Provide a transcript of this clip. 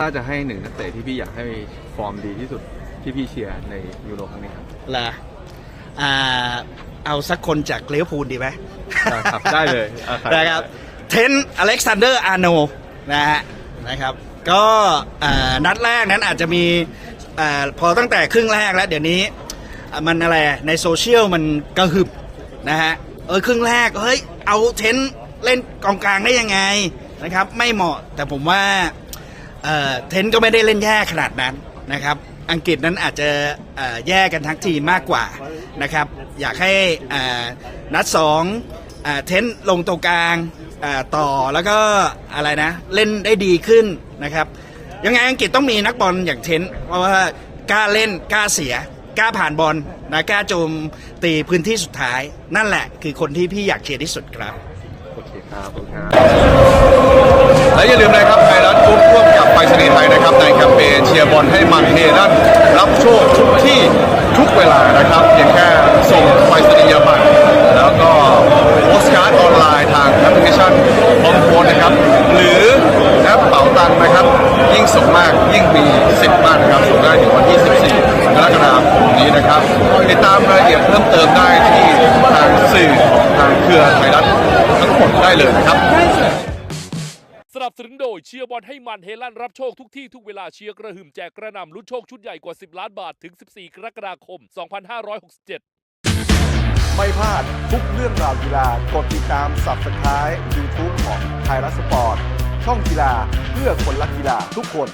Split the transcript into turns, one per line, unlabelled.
ถ้าจะให้หนึ่งนักเตะที่พี่อยากให้ฟอร์มดีที่สุดที่พี่เชียร์ในยูโรครั้งนี้ครับ
ล่ะอ่าเอาสักคนจากเลเวอร์พูลดีไหม
ได้ครับได้เลยอะครับ
นะครับเทนอเล็กซานเดอร์อาร์โนนะฮะนะครับ ก็อ่านัดแรกนั้นอาจจะมีอาพอตั้งแต่ครึ่งแรกแล้ว เดี๋ยวนี้อะมันอะไรอะในโซเชียลมันกระหึบนะฮะเออครึ่งแรกเฮ้ยเอาเทนเล่นกองกลางได้ยังไงนะครับ ไม่เหมาะแต่ผมว่า เทนก็ไม่ได้เล่นแย่ขนาดนั้นนะครับ อังกฤษนั้นอาจจะแย่กันทั้งทีมมากกว่านะครับ อยากให้นัดสองเทนลงตรงกลางต่อแล้วก็อะไรนะเล่นได้ดีขึ้นนะครับ ยังไงอังกฤษต้องมีนักบอลอย่างเทนเพราะว่ากล้าเล่นกล้าเสียกล้าผ่านบอลนะกล้าโจมตีพื้นที่สุดท้าย นั่นแหละคือคนที่พี่อยากเชียร์ที่สุดครับ
โอเคครับขอบคุณครับและอย่าลืมนะครับไทยรัฐกรุ๊ปร่วมกับ รษณีย์ไทยนะครับในแคมเปญเชียร์บอลให้มันเฮลั่นรับโชคทุกที่ทุกเวลานะครับเพียงแค่ส่งไปรษณียบัตรแล้วก็โพสการ์ดออนไลน์ทางแอปพลิเคชันพร้อมโพสนะครับ หรือแอปเป๋าตังนะครับ ยิ่งส่งมากยิ่งมีสิทธิ์มากนะครับส่งได้ถึงวันที่ 14 กรกฎาคมนี้นะครับ ติดตามรายละเอียดเพิ่มเติมได้ที่ทางสื่อทางเครือไทยรัฐทั้งหมดได้เลยครับ
นับสนุนโดยเชียร์บอลให้มันเฮลั่นรับโชคทุกที่ทุกเวลาเชียร์กระหึ่มแจกกระหน่ำลุ้นโชคชุดใหญ่กว่า 10 ล้านบาทถึง 14 กรกฎาคม 2567
ไม่พลาดทุกเรื่องราวกีฬากดติดตาม Subscribe YouTube ของไทยรัฐสปอร์ตช่องกีฬาเพื่อคนรักกีฬาทุกคน